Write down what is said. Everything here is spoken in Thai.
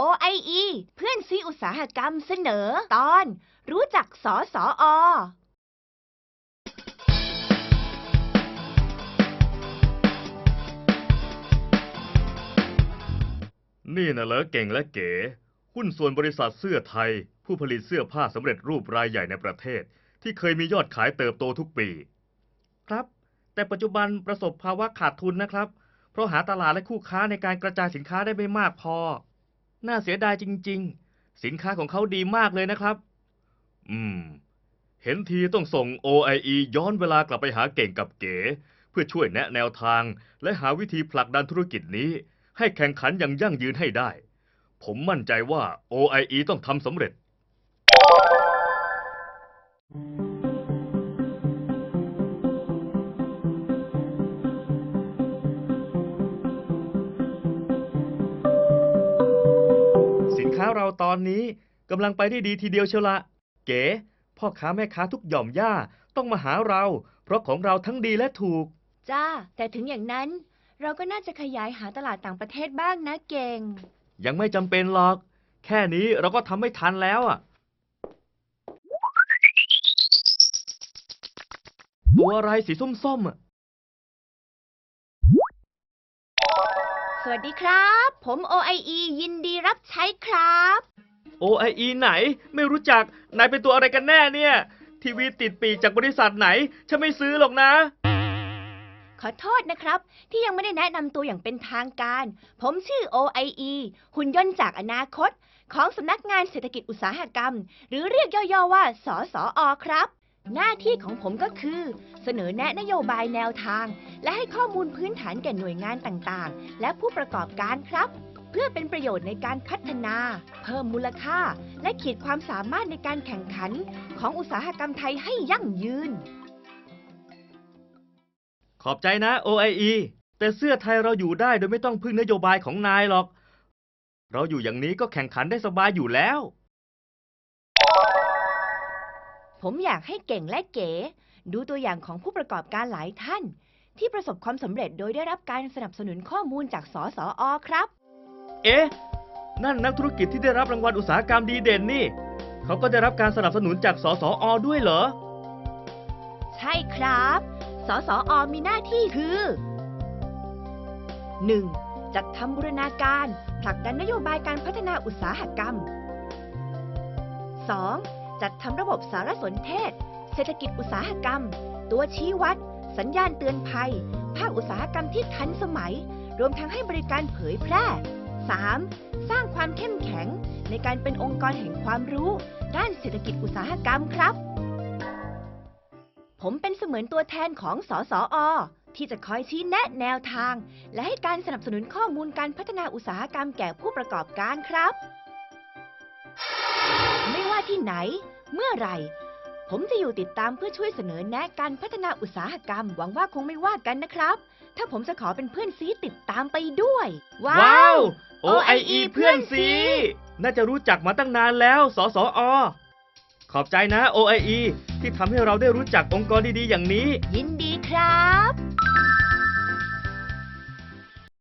OIE เพื่อนซีอุตสาหกรรมเสนอ ตอน รู้จักสอสออนี่นะเหรอเก่งและเก๋ หุ้นส่วนบริษัทเสื้อไทย ผู้ผลิตเสื้อผ้าสำเร็จรูปรายใหญ่ในประเทศ ที่เคยมียอดขายเติบโตทุกปี ครับ แต่ปัจจุบันประสบภาวะขาดทุนนะครับ เพราะหาตลาดและคู่ค้าในการกระจายสินค้าได้ไม่มากพอ น่าเสียดายจริง ๆ สินค้าของเขาดีมากเลยนะครับ อืม เห็นทีต้องส่ง OIE ย้อนเวลากลับไปหาเก่งกับเก๋ เพื่อช่วยแนะแนวทาง และหาวิธีผลักดันธุรกิจนี้ ให้แข่งขันอย่างยั่งยืนให้ได้ ผมมั่นใจว่า OIE ต้องทำสำเร็จ เราตอนนี้กำลังไปได้ดีทีเดียวเชียวละ เก๋ พ่อค้าแม่ค้าทุกหย่อมย่าต้องมาหาเรา เพราะของเราทั้งดีและถูก จ้า แต่ถึงอย่างนั้น เราก็น่าจะขยายหาตลาดต่างประเทศบ้างนะเก่ง ยังไม่จำเป็นหรอก แค่นี้เราก็ทำไม่ทันแล้วอะ ตัวอะไรสีส้มๆอะ สวัสดีครับ ผม OIE ยินดีรับใช้ครับ OIE ไหน ไม่รู้จักนายเป็นตัวอะไรกันแน่เนี่ย ทีวีติดปีกจากบริษัทไหน ฉันไม่ซื้อหรอกนะ ขอโทษนะครับ ที่ยังไม่ได้แนะนำตัวอย่างเป็นทางการ ผมชื่อ OIE หุ่นยนต์จากอนาคต ของสำนักงานเศรษฐกิจอุตสาหกรรม หรือเรียกย่อๆว่าสสอครับ หน้าที่ของผมก็คือ เสนอแนะนโยบายแนวทาง และให้ข้อมูลพื้นฐานแก่หน่วยงานต่างๆ และผู้ประกอบการครับ เพื่อเป็นประโยชน์ในการพัฒนา เพิ่มมูลค่า และขีดความสามารถในการแข่งขัน ของอุตสาหกรรมไทยให้ยั่งยืน ขอบใจนะ OIE แต่เสื้อไทยเราอยู่ได้โดยไม่ต้องพึ่งนโยบายของนายหรอก เราอยู่อย่างนี้ก็แข่งขันได้สบายอยู่แล้ว ผมอยากให้เก่งและเก๋ ดูตัวอย่างของผู้ประกอบการหลายท่าน ที่ประสบความสำเร็จโดยได้รับการสนับสนุนข้อมูลจากสสอครับ เอ๊ะ นั่นนักธุรกิจที่ได้รับรางวัลอุตสาหกรรมดีเด่นนี่ เขาก็ได้รับการสนับสนุนจากสสอด้วยเหรอ ใช่ครับ สสอมีหน้าที่คือ 1. จัดทำบูรณาการผลักดันนโยบายการพัฒนาอุตสาหกรรม 2. จัดทำระบบสารสนเทศ เศรษฐกิจอุตสาหกรรม ตัวชี้วัด สัญญาณเตือนภัย ภาคอุตสาหกรรมที่ทันสมัย รวมทั้งให้บริการเผยแพร่ 3. สร้างความเข้มแข็งในการเป็นองค์กรแห่งความรู้ ด้านเศรษฐกิจอุตสาหกรรมครับ ผมเป็นเสมือนตัวแทนของสสอ ที่จะคอยชี้แนะแนวทาง และให้การสนับสนุนข้อมูลการพัฒนาอุตสาหกรรมแก่ผู้ประกอบการครับ ไม่ว่าที่ไหน เมื่อไหร่ ผมจะอยู่ติดตามเพื่อช่วยเสนอแนะการพัฒนาอุตสาหกรรม หวังว่าคงไม่ว่ากันนะครับ ถ้าผมจะขอเป็นเพื่อนซีติดตามไปด้วย ว้าว้าวว OIE OIE เพื่อนซีน่าจะรู้จักมาตั้งนานแล้ว สสอ ขอบใจนะ OIE ที่ทำให้เราได้รู้จักองค์กรดีๆ อย่างนี้ ยินดีครับ